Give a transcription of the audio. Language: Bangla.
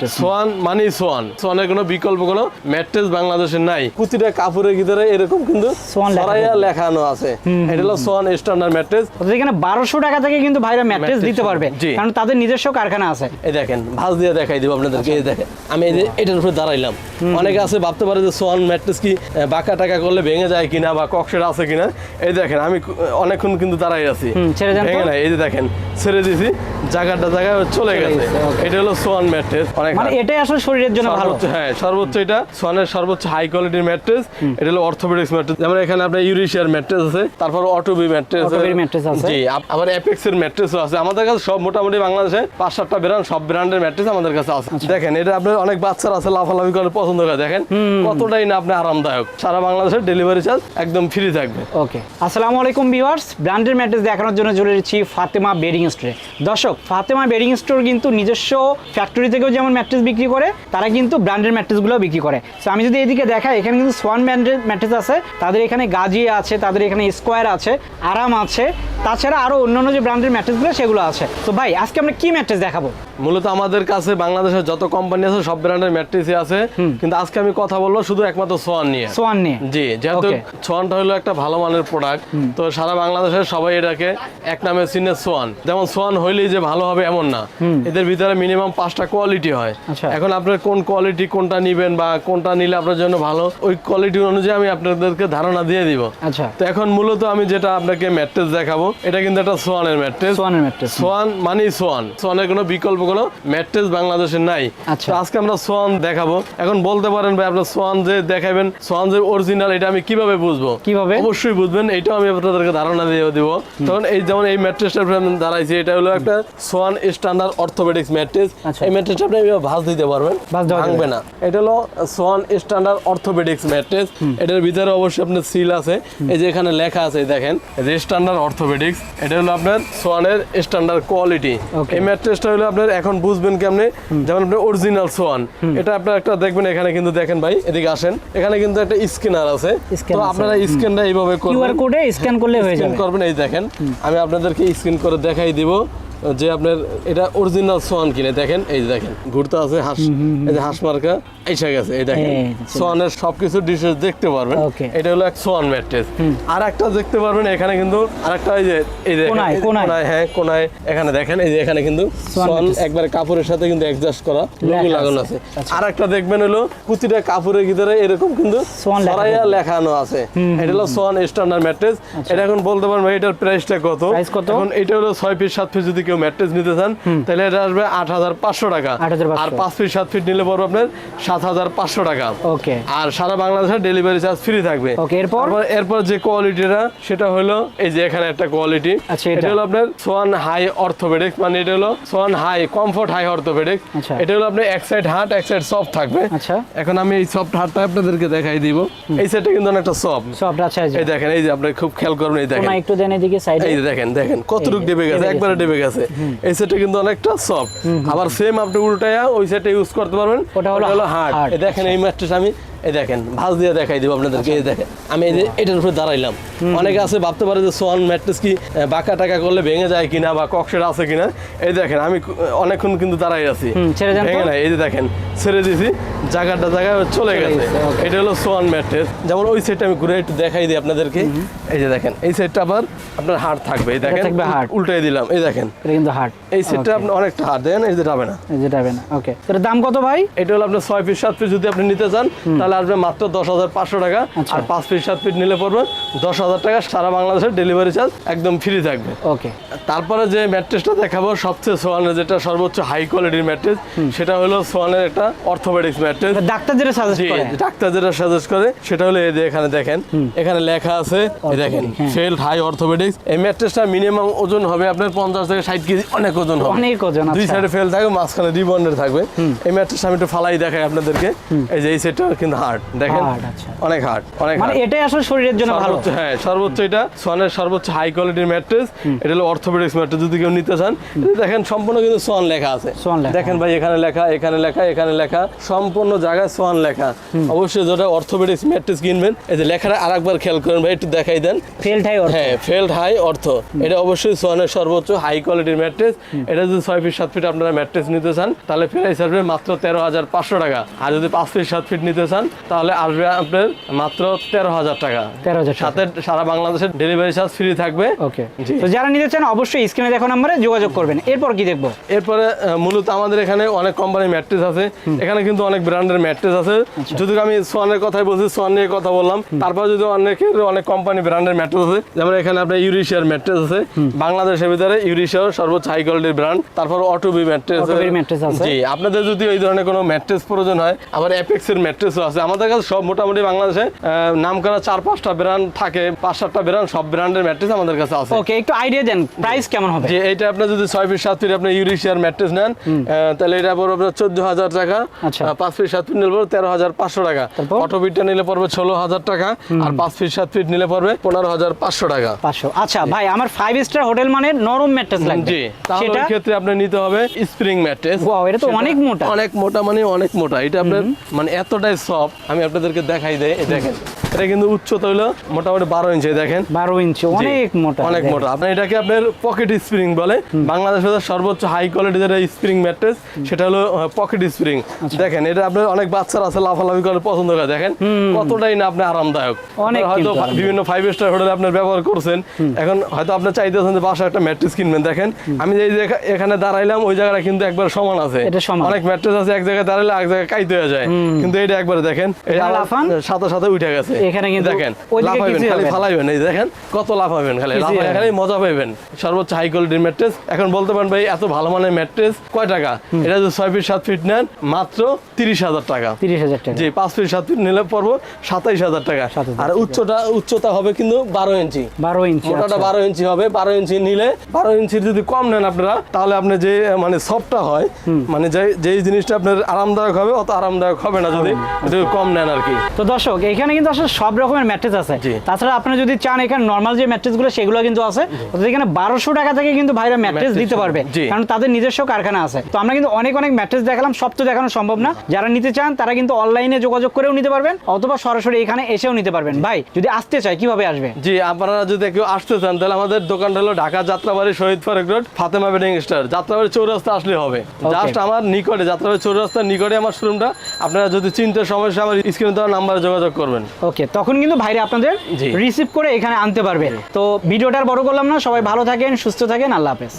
সোয়ান মানে সোয়ান। সোয়ানের কোনো বিকল্প কোনো ম্যাট্রেস বাংলাদেশে নাই। প্রতিটা কাপড়ের ভিতরে এরকম কিন্তু সরাইয়া লেখানো আছে। এটা হলো সোয়ান স্ট্যান্ডার্ড ম্যাট্রেস। এখানে বারোশো টাকা থেকে কিন্তু ভাইরা ম্যাট্রেস দিতে পারবে। কারণ তাদের নিজস্ব কারখানা আছে। এই দেখেন ভাঁজ দিয়ে দেখাই দিব আপনাদেরকে এই দেখেন। আমি এটার উপরে দাঁড়াইলাম। অনেকে আছে ভাবতে পারে যে সোয়ান ম্যাট্রেস কি বাঁকা টাকা করলে ভেঙে যায় কিনা বা কক্সের আছে কিনা। এই দেখেন আমি অনেকক্ষণ কিন্তু দাঁড়াই আছি। ভেঙে নাই। এই যে দেখেন ছেড়ে দিছি জায়গাটা জায়গায় চলে গেছে, এটা হলো সোয়ান ম্যাট্রেস। অনেক মানে এটাই আসলে শরীরের জন্য ভালো। হ্যাঁ সর্বোচ্চ এটা সোয়ানের সর্বোচ্চ হাই কোয়ালিটির ম্যাট্রেস এটা হলো অর্থোপেডিক্স ম্যাট্রেস। যেমন এখানে আপনার ইউরিশিয়ার ম্যাট্রেস আছে তারপর অটোবি ম্যাট্রেস Autobee আছে। জি আবার অ্যাপেক্স এর ম্যাট্রেসও আছে। আমাদের কাছে সব মোটামুটি বাংলাদেশে পাঁচ সাতটা ব্র্যান্ড সব ব্র্যান্ডের ম্যাট্রেস আমাদের কাছে আছে। আচ্ছা। দেখেন এটা আপনার অনেক বাচ্চারা আছে লাফালাফি করে পছন্দ করে। দেখেন কতটাই না আপনি আরামদায়ক। সারা বাংলাদেশের ডেলিভারি চার্জ একদম ফ্রি থাকবে। ওকে আসসালামু আলাইকুম ভিউয়ার্স ব্র্যান্ডের ম্যাট্রেস দেখানোর জন্য চলে এসেছি ফাতেমা বেডিং স্টোরে। দর্শক ফাতেমা বেডিং স্টোর কিন্তু নিজস্ব ফ্যাক্টরি থেকেও যেমন ম্যাট্রেস বিক্রি করে, তারা কিন্তু ব্র্যান্ডের ম্যাট্রেসগুলো বিক্রি করে। সো আমি যদি এদিকে দেখাই, এখানে কিন্তু সোয়ান ব্র্যান্ডের ম্যাট্রেস আছে, তাদের এখানে গাজি আছে, তাদের এখানে স্কোয়ার আছে, আরাম আছে। তাছাড়া আরও অন্যান্য যে ব্র্যান্ডের ম্যাট্রেসগুলো সেগুলো আছে। তো ভাই, আজকে আমরা কী ম্যাট্রেস দেখাবো? মূলত আমাদের কাছে বাংলাদেশের যত কোম্পানি আছে সব ব্র্যান্ডের ম্যাট্রেসই আছে। কিন্তু আজকে আমি কথা বলব শুধু একমাত্র সোয়ান নিয়ে। সোয়ান নিয়ে? জি যেহেতু সোয়ানটা হলো একটা ভালো মানের প্রোডাক্ট তো সারা বাংলাদেশের সবাই এটাকে এক নামে চিনে সোয়ান যেমন সোয়ান হইলেই যে ভালো হবে এমন না। এদের ভিতরে মিনিমাম পাঁচটা কোয়ালিটি হয়। আচ্ছা। এখন আপনার কোন কোয়ালিটি কোনটা নিবেন বা কোনটা নিলে আপনার জন্য ভালো ওই কোয়ালিটি অনুযায়ী আমি আপনাদেরকে ধারণা দিয়ে দিব। আচ্ছা। তো এখন মূলত আমি যেটা আপনাকে ম্যাট্রেস দেখাবো এটা কিন্তু একটা সোয়ানের ম্যাট্রেস সোয়ানের ম্যাট্রেস সোয়ান মানেই সোয়ান সোয়ানের কোনো বিকল্প কোনো ম্যাট্রেস বাংলাদেশে নাই। আচ্ছা। আজকে আমরা সোয়ান দেখাবো। এখন বলতে পারেন ভাই আপনার সোয়ান যে দেখাবেন সোয়ান যে অরিজিনাল এটা আমি কীভাবে বুঝব? কীভাবে? অবশ্যই বুঝবেন এটাও আমি আপনাদেরকে ধারণা দিয়ে দিব। তখন এই যেমন এই ম্যাট্রেসটার উপরে আমি দাঁড়াইছি এটা হলো একটা সোয়ান স্ট্যান্ডার্ড অর্থোপেডিক্স ম্যাট্রেস। এই ম্যাট্রেসটা আপনি ভাঁজ দিতে পারবেন ভাঁজ দেওয়া যাবে। ভাঙবে না। এটা হলো সোয়ান স্ট্যান্ডার্ড অর্থোপেডিক্স ম্যাট্রেস এটার ভিতরে অবশ্যই আপনার সিল আছে। এই যে এখানে লেখা আছে দেখেন যে স্ট্যান্ডার্ড অর্থোপেডিক্স এটা হলো আপনার সোয়ানের স্ট্যান্ডার্ড কোয়ালিটি. এই ম্যাট্রেসটা হলো আপনার এখন বুঝবেন কেমনে? যেমন আপনি অরিজিনাল সোয়ান এটা আপনার একটা দেখবেন এখানে কিন্তু দেখেন ভাই এদিকে আসেন। এখানে কিন্তু একটা স্ক্যানার আছে। তো। আপনারা স্ক্যানটা এইভাবে কিউআর করবেন। কোডে স্ক্যান করলে হয়ে স্ক্যান যাবে। করবেন এই দেখেন। আমি আপনাদেরকে স্ক্যান করে দেখাই দিব। যে আপনার এটা অরিজিনাল সোয়ান কিনে দেখেন এই যে দেখেন ঘুরতে আছে হাঁস এই যে হাঁস মার্কা এসে গেছে এই দেখেন সোয়ানের সবকিছু ডিটেলস দেখতে পারবেন এটা হলো এক সোয়ান ম্যাট্রেস আর একটা দেখতে পারবেন এখানে কিন্তু এই যে এই যে এই যে কোনায়। হ্যাঁ কোনায় এখানে দেখেন এই যে এখানে কিন্তু সোয়ান। একবারে কাপড়ের সাথে কিন্তু অ্যাডজাস্ট করা লোগো লাগানো আছে। আচ্ছা। আর একটা দেখবেন হলো প্রতিটা কাপড়ের ভিতরে এরকম কিন্তু সরাইয়া লেখানো আছে এটা হলো সোয়ান স্ট্যান্ডার্ড ম্যাট্রেস এটা এখন বলতে পারবেন এটার প্রাইসটা কত আচ্ছা। কত? এখন এটা হলো ছয় পিস সাত পিস যদি কেউ ম্যাট্রেস নিতে চান তাহলে এটা আসবে আট হাজার পাঁচশো টাকা। আর পাঁচ পিস সাত ফিট নিলে পড়বে আপনার সাত হাজার পাঁচশো টাকা। ওকে। আর সারা বাংলাদেশের ডেলিভারি চার্জ ফ্রি থাকবে। এরপর? এরপর যে কোয়ালিটিটা সেটা হলো এই যে এখানে একটা কোয়ালিটি। আচ্ছা, এটা? হলো আপনার সোয়ান হাই অর্থোপেডিক্স মানে এটা হলো swan high comfort high orthopaedics. আচ্ছা। এটা হলো আপনার এক সাইড হার্ট এক সাইড সফট থাকবে। আচ্ছা। এখন আমি এই সফট হার্টটা আপনাদেরকে দেখাই দিব। এই সাইডটা কিন্তু অনেকটা সফট সব আচ্ছা এই দেখেন এই যে আপনি খুব খেয়াল করবেন এই দেখেন। একটু দেন এদিকে সাইডে। এই দেখেন দেখেন কতটুক ডেবে গেছে একবারে ডেবে গেছে। এই সেটটা কিন্তু অনেকটা সফট আবার সেম আপনি উল্টায়া ওই সেটটা ইউজ করতে পারবেন। ওটা হলো হার্ড দেখেন এই ম্যাট্রেস আমি এই দেখেন ভাঁজ দিয়ে দেখাই দিব আপনাদেরকে এই দেখেন। আমি এটার উপরে দাঁড়াইলাম। অনেকে আছে ভাবতে পারে যে সোয়ান ম্যাট্রেস কি বাঁকা টাকা করলে ভেঙে যায় কিনা বা কক্সের আছে কিনা। এই দেখেন আমি অনেকক্ষণ কিন্তু দাঁড়াই আছি। ভেঙে নাই এই যে দেখেন ছেড়ে দিছি জায়গাটা জায়গায় চলে গেছে। এটা হলো সোয়ান ম্যাট্রেস। যেমন ওই সেটটা আমি ঘুরে একটু দেখাই দিই আপনাদেরকে। এই যে দেখেন এই সেটটা আবার আপনার হার্ড থাকবে এই দেখেন। উল্টাই দিলাম এই দেখেন। এটা কিন্তু হার্ড এই সেটটা আপনি অনেকটা হার্ড দেন এই যে যাবে না। এই যে যাবে না ওকে এর দাম কত ভাই? এটা হলো আপনার ছয় পিস সাত পিস যদি আপনি নিতে চান তাহলে আসবে মাত্র দশ হাজার পাঁচশো টাকা। আচ্ছা। আর পাঁচ পিস সাত পিস নিলে পড়বে দশ হাজার টাকা। সারা বাংলাদেশের ডেলিভারি চার্জ একদম ফ্রি থাকবে। ওকে তারপরে যে ম্যাট্রেসটা দেখাবো সবচেয়ে সোয়ানের যেটা সর্বোচ্চ হাই কোয়ালিটির ম্যাট্রেস সেটা হলো সোয়ানের একটা অর্থোপেডিক্স ম্যাট্রেস ডাক্তার যেটা সাজেস্ট করে। ডাক্তার যেটা সাজেস্ট করে সেটা হলো এই যে এখানে দেখেন। এখানে লেখা আছে দেখেন। ফেল্ড হাই অর্থোপেডিক্স এই ম্যাট্রেসটা মিনিমাম ওজন হবে আপনার পঞ্চাশ থেকে ষাট কেজি অনেক ওজন হবে। অনেক ওজন, দুই আচ্ছা। সাইডে ফেল থাকবে মাঝখানে রিবন্ডের থাকবে। এই ম্যাট্রেস আমি একটু ফালাই দেখাই আপনাদেরকে। এই যে এই সেটটা কিন্তু হার্ড দেখেন? আচ্ছা। অনেক হার্ড অনেক মানে এটাই আসলে শরীরের জন্য ভালো। হ্যাঁ সর্বোচ্চ এটা সোয়ানের সর্বোচ্চ হাই কোয়ালিটির ম্যাট্রেস। এটা হলো অর্থোপেডিক্স ম্যাট্রেস যদি কেউ নিতে চান। দেখেন সম্পূর্ণ কিন্তু সোয়ান লেখা আছে। দেখেন ভাই এখানে লেখা এখানে লেখা এখানে লেখা সম্পূর্ণ জায়গায় সোয়ান লেখা। অবশ্যই যেটা অর্থোপেডিক্স ম্যাট্রেস কিনবেন এই যে লেখাটা আরেকবার খেয়াল করেন ভাই একটু দেখাই দেন। ফেলটাই অর্থ হ্যাঁ ফেল্ড হাই অর্থ এটা অবশ্যই সোয়ানের সর্বোচ্চ হাই কোয়ালিটির ম্যাট্রেস। এটা যদি ছয় ফিট সাত ফিট আপনারা ম্যাট্রেস নিতে চান তাহলে প্রাইস আসবে মাত্র তেরো হাজার পাঁচশো টাকা। আর যদি পাঁচ ফিট সাত ফিট নিতে চান তাহলে আসবে আপনার মাত্র তেরো হাজার টাকা। তেরো হাজার সাথে সারা বাংলাদেশের ডেলিভারি চার্জ ফ্রি থাকবে। ওকে। তো যারা নিতে চান অবশ্যই স্ক্রিনে দেখো নাম্বারে যোগাযোগ করবেন। এরপর কি দেখব? এরপরে মূলত আমাদের এখানে অনেক কোম্পানির ম্যাট্রেস আছে। এখানে কিন্তু অনেক ব্র্যান্ডের ম্যাট্রেস আছে। আচ্ছা। যদি আমি সোয়ানের কথাই বলছি সোয়ান নিয়ে কথা বললাম তারপর যদি অনেকের অনেক কোম্পানি ব্র্যান্ডের ম্যাট্রেস আছে যেমন এখানে আপনার ইউরিশিয়ার ম্যাট্রেস আছে। বাংলাদেশের ভিতরে ইউরিশিয়ার সর্বোচ্চ হাই কোয়ালিটির ব্র্যান্ড তারপর অটোবি ম্যাট্রেস আছে। জি আপনাদের যদি ওই ধরনের কোনো ম্যাট্রেস প্রয়োজন হয় আবার অ্যাপেক্স এর ম্যাট্রেসও আছে। আমাদের কাছে সব মোটামুটি বাংলাদেশে নাম করা চার পাঁচটা ব্র্যান্ড থাকে পাঁচ সাতটা ব্র্যান্ড সব ব্র্যান্ডের ম্যাট্রেস আমাদের কাছে আছে। ওকে একটু আইডিয়া দেন প্রাইস কেমন হবে? যে এইটা আপনার যদি ছয় ফিট সাত ফিট আপনি ইউরিশিয়ার ম্যাট্রেস নেন তাহলে এটা পড়বে আপনার চোদ্দ হাজার টাকা আচ্ছা। পাঁচ ফিট সাত ফিট নিলে পড়বে তেরো হাজার পাঁচশো টাকা? অটো ফিটটা নিলে পড়বে ষোলো হাজার টাকা আর পাঁচ ফিট সাত ফিট নিলে পড়বে পনেরো হাজার পাঁচশো টাকা। পাঁচশো। আচ্ছা ভাই আমার ফাইভ স্টার হোটেল মানে নরম ম্যাট্রেস লাগবে। জি। তাহলে সেটা? ক্ষেত্রে আপনি নিতে হবে স্প্রিং ম্যাট্রেস Wow, এটা তো অনেক মোটা। অনেক মোটা মানে অনেক মোটা। এটা আপনার মানে এতটাই সফট আমি আপনাদেরকে দেখাই দেয় দেখেন। এটা কিন্তু উচ্চতা হলো মোটামুটি বারো ইঞ্চি দেখেন। বারো ইঞ্চি অনেক মোটা অনেক মোটা। আপনার এটাকে আপনার পকেট স্প্রিং বলে। বাংলাদেশের সর্বোচ্চ হাই কোয়ালিটি যেটা স্প্রিং ম্যাট্রেস সেটা হলো পকেট স্প্রিং আচ্ছা। দেখেন এটা আপনার অনেক বাচ্চারা আছে লাফালাফি করে পছন্দ করে দেখেন। কতটাই না আপনি আরামদায়ক। অনেক হয়তো বিভিন্ন ফাইভ স্টার হোটেলে আপনার ব্যবহার করছেন। এখন হয়তো আপনি চাইতেছেন যে বাসায় একটা ম্যাট্রেস কিনবেন দেখেন। আমি যে এখানে দাঁড়াইলাম ওই জায়গাটা কিন্তু একবার সমান আছে। অনেক ম্যাট্রেস আছে এক জায়গায় দাঁড়াইলে এক জায়গায় কাইতে হয়ে যায়। কিন্তু এটা একবার দেখেন? সাথে সাথে উঠে গেছে। এখানে কিন্তু দেখেন লাফাইবেন খালি ফালাইবেন এই দেখেন কত লাভ হবেন খালি লাফাই খালি মজা পাইবেন। সর্বোচ্চ হাই কোয়ালিটির ম্যাট্রেস এখন বলতে পারেন ভাই এত ভালো মানের ম্যাট্রেস কয় টাকা? এটা যদি ছয় ফিট সাত ফিট নেন মাত্র তিরিশ হাজার টাকা। তিরিশ হাজার টাকা। জি পাঁচ ফিট সাত ফিট নিলে পড়ব সাতাইশ হাজার টাকা। আর উচ্চতা উচ্চতা হবে কিন্তু বারো ইঞ্চি। বারো ইঞ্চি মোটাটা আচ্ছা। বারো ইঞ্চি হবে বারো ইঞ্চি নিলে বারো ইঞ্চির যদি কম নেন আপনারা তাহলে আপনি যে মানে সফটটা হয় মানে যে যেই জিনিসটা আপনার আরামদায়ক হবে অত আরামদায়ক হবে না যদি কম নেন আর কি। তো দর্শক এখানে কিন্তু আসলে সব রকমের ম্যাট্রেস আছে। তাছাড়া আপনারা যদি চান এখানে নর্মাল যে ম্যাট্রেসগুলো সেগুলো কিন্তু আছে। অর্থাৎ এখানে বারোশো টাকা থেকে কিন্তু ভাইরা ম্যাট্রেস দিতে পারবে। কারণ তাদের নিজস্ব কারখানা আছে। তো আমরা কিন্তু অনেক অনেক ম্যাট্রেস দেখালাম সব তো দেখানো সম্ভব না। যারা নিতে চান তারা কিন্তু অনলাইনে যোগাযোগ করেও নিতে পারবেন অথবা সরাসরি এখানে এসেও নিতে পারবেন। ভাই যদি আসতে চায় কীভাবে আসবে? জি আপনারা যদি কেউ আসতে চান তাহলে আমাদের দোকানটা হলো Dhaka Jatrabari Shahid Faruk road Fatema bedding star. Jatrabari চৌরাস্তা আসলে হবে। জাস্ট আমার নিকটে যাত্রাবাড়ি চৌরাস্তার নিকটে আমার শোরুমটা। আপনারা যদি চিন্তার সমস্যা আমার স্ক্রিনে দেওয়া নাম্বারে যোগাযোগ করবেন। ওকে তখন কিন্তু ভাইরা আপনাদের রিসিভ করে এখানে আনতে পারবে। তো ভিডিওটার বড় করলাম না সবাই ভালো থাকেন সুস্থ থাকেন আল্লাহ হাফেজ।